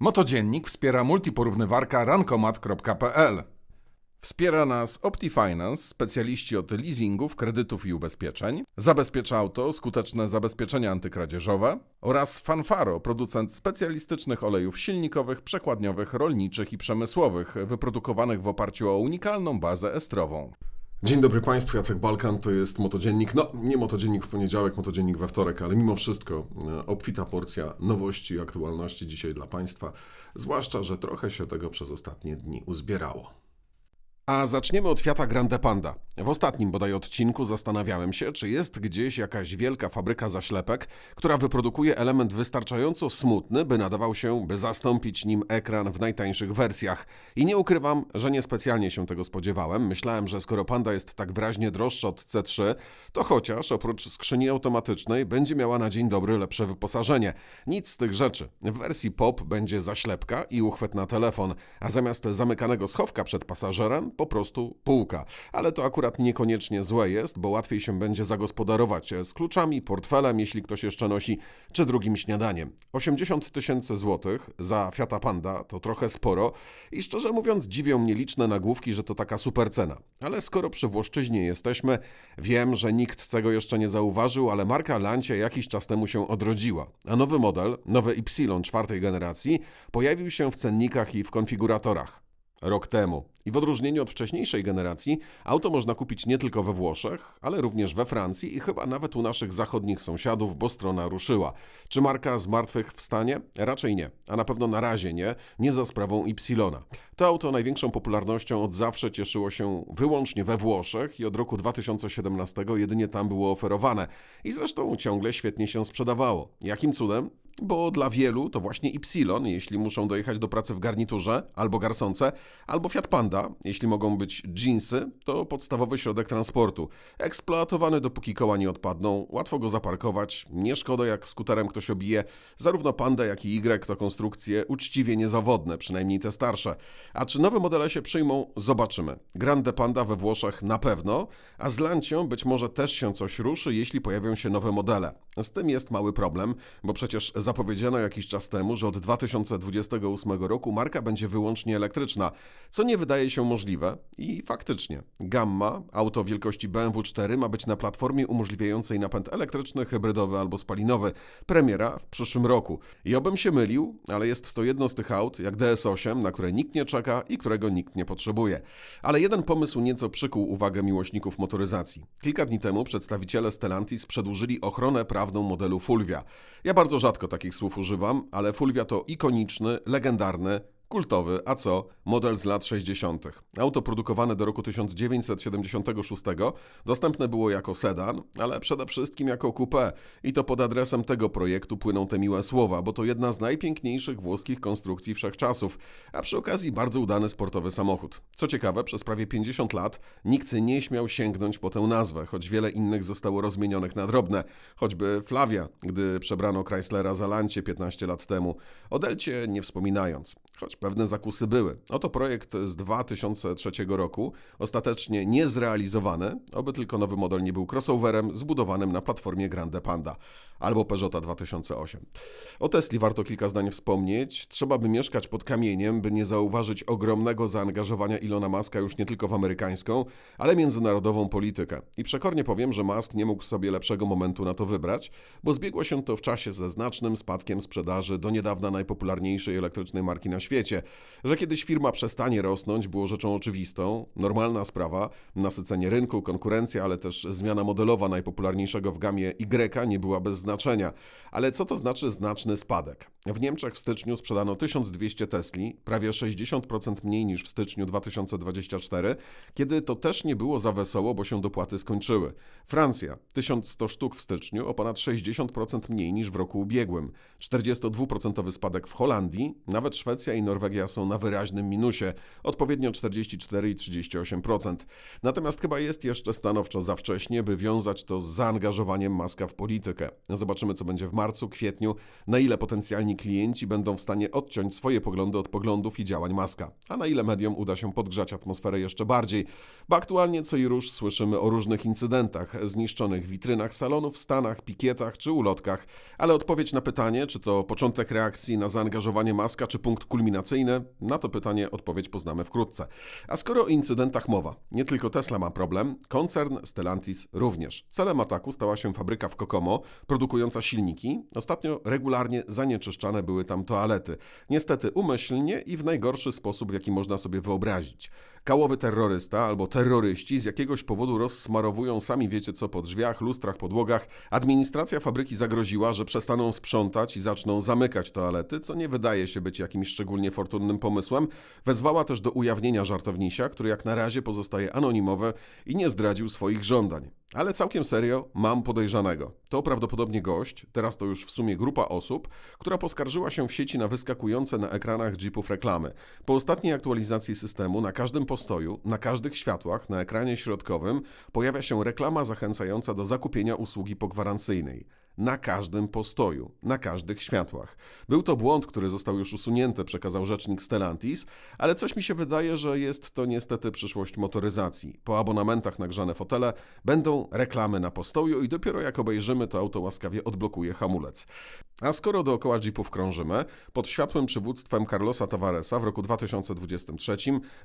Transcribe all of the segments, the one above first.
Motodziennik wspiera multiporównywarka rankomat.pl. Wspiera nas OptiFinance, specjaliści od leasingów, kredytów i ubezpieczeń, Zabezpiecza Auto, skuteczne zabezpieczenia antykradzieżowe oraz Fanfaro, producent specjalistycznych olejów silnikowych, przekładniowych, rolniczych i przemysłowych, wyprodukowanych w oparciu o unikalną bazę estrową. Dzień dobry Państwu, Jacek Balkan, to jest Motodziennik. No, nie Motodziennik w poniedziałek, Motodziennik we wtorek, ale mimo wszystko e, obfita porcja nowości i aktualności dzisiaj dla Państwa, zwłaszcza, że trochę się tego przez ostatnie dni uzbierało. A zaczniemy od Fiata Grande Panda. W ostatnim bodaj odcinku zastanawiałem się, czy jest gdzieś jakaś wielka fabryka zaślepek, która wyprodukuje element wystarczająco smutny, by nadawał się, by zastąpić nim ekran w najtańszych wersjach. I nie ukrywam, że niespecjalnie się tego spodziewałem. Myślałem, że skoro Panda jest tak wyraźnie droższa od C3, to chociaż oprócz skrzyni automatycznej będzie miała na dzień dobry lepsze wyposażenie. Nic z tych rzeczy. W wersji POP będzie zaślepka i uchwyt na telefon, a zamiast zamykanego schowka przed pasażerem po prostu półka. Ale to akurat niekoniecznie złe jest, bo łatwiej się będzie zagospodarować z kluczami, portfelem, jeśli ktoś jeszcze nosi, czy drugim śniadaniem. 80 tysięcy złotych za Fiata Panda to trochę sporo i szczerze mówiąc dziwią mnie liczne nagłówki, że to taka super cena. Ale skoro przy Włoszczyźnie jesteśmy, wiem, że nikt tego jeszcze nie zauważył, ale marka Lancia jakiś czas temu się odrodziła. A nowy model, nowy Y czwartej generacji, pojawił się w cennikach i w konfiguratorach rok temu. I w odróżnieniu od wcześniejszej generacji, auto można kupić nie tylko we Włoszech, ale również we Francji i chyba nawet u naszych zachodnich sąsiadów, bo strona ruszyła. Czy marka z martwych wstanie? Raczej nie, a na pewno na razie nie, nie za sprawą Y. To auto największą popularnością od zawsze cieszyło się wyłącznie we Włoszech i od roku 2017 jedynie tam było oferowane. I zresztą ciągle świetnie się sprzedawało. Jakim cudem? Bo dla wielu to właśnie Y, jeśli muszą dojechać do pracy w garniturze albo garsonce, albo Fiat Panda, jeśli mogą być jeansy, to podstawowy środek transportu. Eksploatowany dopóki koła nie odpadną, łatwo go zaparkować, nie szkoda jak skuterem ktoś obije. Zarówno Panda, jak i Y to konstrukcje uczciwie niezawodne, przynajmniej te starsze. A czy nowe modele się przyjmą? Zobaczymy. Grande Panda we Włoszech na pewno, a z Lancią być może też się coś ruszy, jeśli pojawią się nowe modele. Z tym jest mały problem, bo przecież zapowiedziano jakiś czas temu, że od 2028 roku marka będzie wyłącznie elektryczna, co nie wydaje się możliwe i faktycznie. Gamma, auto wielkości BMW 4 ma być na platformie umożliwiającej napęd elektryczny, hybrydowy albo spalinowy. Premiera w przyszłym roku. I obym się mylił, ale jest to jedno z tych aut, jak DS8, na które nikt nie czeka i którego nikt nie potrzebuje. Ale jeden pomysł nieco przykuł uwagę miłośników motoryzacji. Kilka dni temu przedstawiciele Stellantis przedłużyli ochronę prawną modelu Fulvia. Ja bardzo rzadko takich słów używam, ale Fulvia to ikoniczny, legendarny, Kultowy, a co? Model z lat 60. Auto produkowane do roku 1976 dostępne było jako sedan, ale przede wszystkim jako coupé. I to pod adresem tego projektu płyną te miłe słowa, bo to jedna z najpiękniejszych włoskich konstrukcji wszechczasów, a przy okazji bardzo udany sportowy samochód. Co ciekawe, przez prawie 50 lat nikt nie śmiał sięgnąć po tę nazwę, choć wiele innych zostało rozmienionych na drobne. Choćby Flavia, gdy przebrano Chryslera za Lancie 15 lat temu. O Delcie nie wspominając. Choć pewne zakusy były. Oto projekt z 2003 roku, ostatecznie niezrealizowany, oby tylko nowy model nie był crossoverem zbudowanym na platformie Grande Panda albo Peugeota 2008. O Tesli warto kilka zdań wspomnieć. Trzeba by mieszkać pod kamieniem, by nie zauważyć ogromnego zaangażowania Ilona Maska już nie tylko w amerykańską, ale międzynarodową politykę. I przekornie powiem, że Musk nie mógł sobie lepszego momentu na to wybrać, bo zbiegło się to w czasie ze znacznym spadkiem sprzedaży do niedawna najpopularniejszej elektrycznej marki na świecie. Że kiedyś firma przestanie rosnąć było rzeczą oczywistą, normalna sprawa, nasycenie rynku, konkurencja, ale też zmiana modelowa najpopularniejszego w gamie Y nie była bez znaczenia. Ale co to znaczy znaczny spadek? W Niemczech w styczniu sprzedano 1200 Tesli, prawie 60% mniej niż w styczniu 2024, kiedy to też nie było za wesoło, bo się dopłaty skończyły. Francja 1100 sztuk w styczniu, o ponad 60% mniej niż w roku ubiegłym. 42% spadek w Holandii, nawet Szwecja i Norwegia są na wyraźnym minusie, odpowiednio 44 i 38%. Natomiast chyba jest jeszcze stanowczo za wcześnie, by wiązać to z zaangażowaniem Maska w politykę. Zobaczymy, co będzie w marcu, kwietniu, na ile potencjalni klienci będą w stanie odciąć swoje poglądy od poglądów i działań Maska, a na ile mediom uda się podgrzać atmosferę jeszcze bardziej, bo aktualnie co i róż słyszymy o różnych incydentach, zniszczonych witrynach salonów, stanach, pikietach czy ulotkach, ale odpowiedź na pytanie, czy to początek reakcji na zaangażowanie Maska, czy punkt kulminacyjny, na to pytanie odpowiedź poznamy wkrótce. A skoro o incydentach mowa, nie tylko Tesla ma problem, koncern Stellantis również. Celem ataku stała się fabryka w Kokomo, produkująca silniki. Ostatnio regularnie zanieczyszczane były tam toalety. Niestety umyślnie i w najgorszy sposób, w jaki można sobie wyobrazić. Kałowy terrorysta albo terroryści z jakiegoś powodu rozsmarowują sami wiecie co po drzwiach, lustrach, podłogach. Administracja fabryki zagroziła, że przestaną sprzątać i zaczną zamykać toalety, co nie wydaje się być jakimś szczególnie fortunnym pomysłem. Wezwała też do ujawnienia żartownisia, który jak na razie pozostaje anonimowy i nie zdradził swoich żądań. Ale całkiem serio, mam podejrzanego. To prawdopodobnie gość, teraz to już w sumie grupa osób, która poskarżyła się w sieci na wyskakujące na ekranach jeepów reklamy. Po ostatniej aktualizacji systemu na każdym postoju, na każdych światłach, na ekranie środkowym pojawia się reklama zachęcająca do zakupienia usługi pogwarancyjnej na każdym postoju, na każdych światłach. Był to błąd, który został już usunięty, przekazał rzecznik Stellantis, ale coś mi się wydaje, że jest to niestety przyszłość motoryzacji. Po abonamentach na grzane fotele będą reklamy na postoju i dopiero jak obejrzymy, to auto łaskawie odblokuje hamulec. A skoro dookoła jeepów krążymy, pod światłym przywództwem Carlosa Tavaresa w roku 2023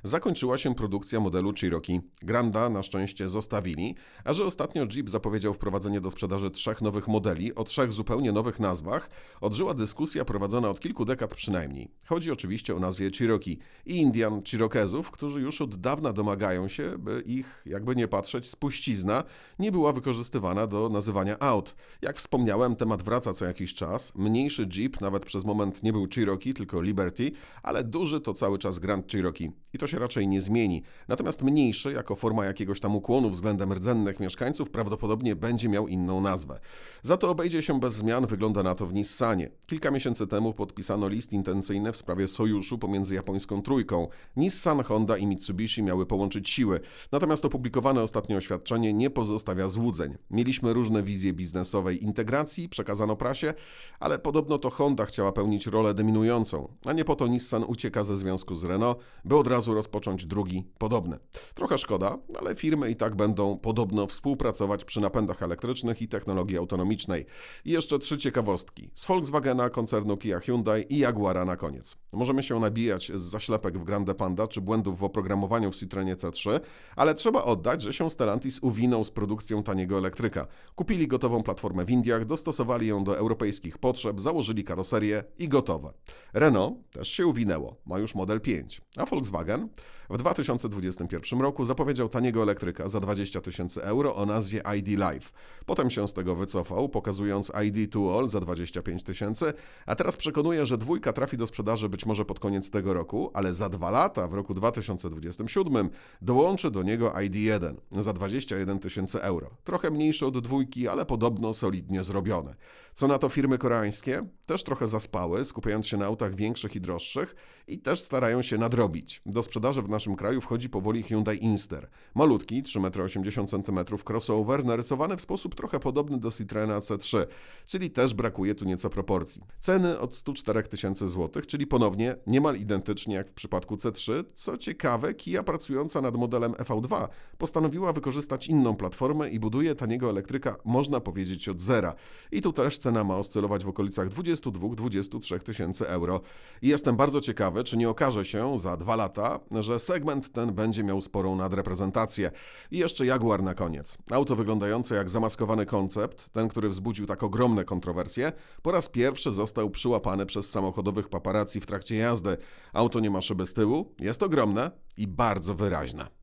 zakończyła się produkcja modelu Cherokee. Granda na szczęście zostawili, a że ostatnio Jeep zapowiedział wprowadzenie do sprzedaży trzech nowych modeli o trzech zupełnie nowych nazwach, odżyła dyskusja prowadzona od kilku dekad przynajmniej. Chodzi oczywiście o nazwie Cherokee i Indian Cherokezów, którzy już od dawna domagają się, by ich, jakby nie patrzeć, spuścizna nie była wykorzystywana do nazywania aut. Jak wspomniałem, temat wraca co jakiś czas. Mniejszy Jeep nawet przez moment nie był Cherokee, tylko Liberty, ale duży to cały czas Grand Cherokee. I to się raczej nie zmieni. Natomiast mniejszy, jako forma jakiegoś tam ukłonu względem rdzennych mieszkańców, prawdopodobnie będzie miał inną nazwę. Za to obejdzie się bez zmian, wygląda na to w Nissanie. Kilka miesięcy temu podpisano list intencyjny w sprawie sojuszu pomiędzy japońską trójką. Nissan, Honda i Mitsubishi miały połączyć siły. Natomiast opublikowane ostatnio oświadczenie nie pozostawia złudzeń. Mieliśmy różne wizje biznesowej integracji, przekazano prasie, ale podobno to Honda chciała pełnić rolę dominującą, a nie po to Nissan ucieka ze związku z Renault, by od razu rozpocząć drugi podobny. Trochę szkoda, ale firmy i tak będą podobno współpracować przy napędach elektrycznych i technologii autonomicznej. I jeszcze trzy ciekawostki. Z Volkswagena, koncernu Kia Hyundai i Jaguara na koniec. Możemy się nabijać z zaślepek w Grande Panda czy błędów w oprogramowaniu w Citroenie C3, ale trzeba oddać, że się Stellantis uwinął z produkcją taniego elektryka. Kupili gotową platformę w Indiach, dostosowali ją do europejskich potrzeb, założyli karoserię i gotowe. Renault też się uwinęło, ma już model 5, a Volkswagen w 2021 roku zapowiedział taniego elektryka za 20 tysięcy euro o nazwie ID Life. Potem się z tego wycofał, pokazując ID to All za 25 tysięcy, a teraz przekonuje, że dwójka trafi do sprzedaży być może pod koniec tego roku, ale za dwa lata, w roku 2027, dołączy do niego ID1 za 21 tysięcy euro. Trochę mniejszy od dwójki, ale podobno solidnie zrobione. Co na to firmy koreańskie? Też trochę zaspały, skupiając się na autach większych i droższych i też starają się nadrobić. Do sprzedaży w naszym kraju wchodzi powoli Hyundai Inster. Malutki, 3,80 m crossover, narysowany w sposób trochę podobny do Citroena C3, czyli też brakuje tu nieco proporcji. Ceny od 104 tysięcy złotych, czyli ponownie niemal identycznie jak w przypadku C3. Co ciekawe, Kia pracująca nad modelem EV2 postanowiła wykorzystać inną platformę i buduje taniego elektryka, można powiedzieć, od zera. I tu też cena ma oscylować w okolicach 22-23 tysięcy euro. I jestem bardzo ciekawy, czy nie okaże się za dwa lata, że segment ten będzie miał sporą nadreprezentację. I jeszcze Jaguar na koniec. Auto wyglądające jak zamaskowany koncept, ten, który wzbudził tak ogromne kontrowersje, po raz pierwszy został przyłapany przez samochodowych paparazzi w trakcie jazdy. Auto nie ma szyby z tyłu, jest ogromne i bardzo wyraźne.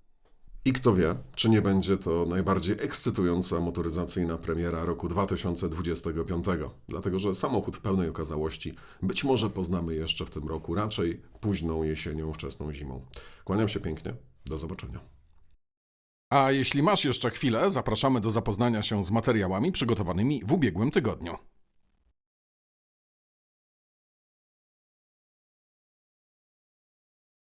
I kto wie, czy nie będzie to najbardziej ekscytująca motoryzacyjna premiera roku 2025, dlatego że samochód w pełnej okazałości być może poznamy jeszcze w tym roku, raczej późną jesienią, wczesną zimą. Kłaniam się pięknie, do zobaczenia. A jeśli masz jeszcze chwilę, zapraszamy do zapoznania się z materiałami przygotowanymi w ubiegłym tygodniu.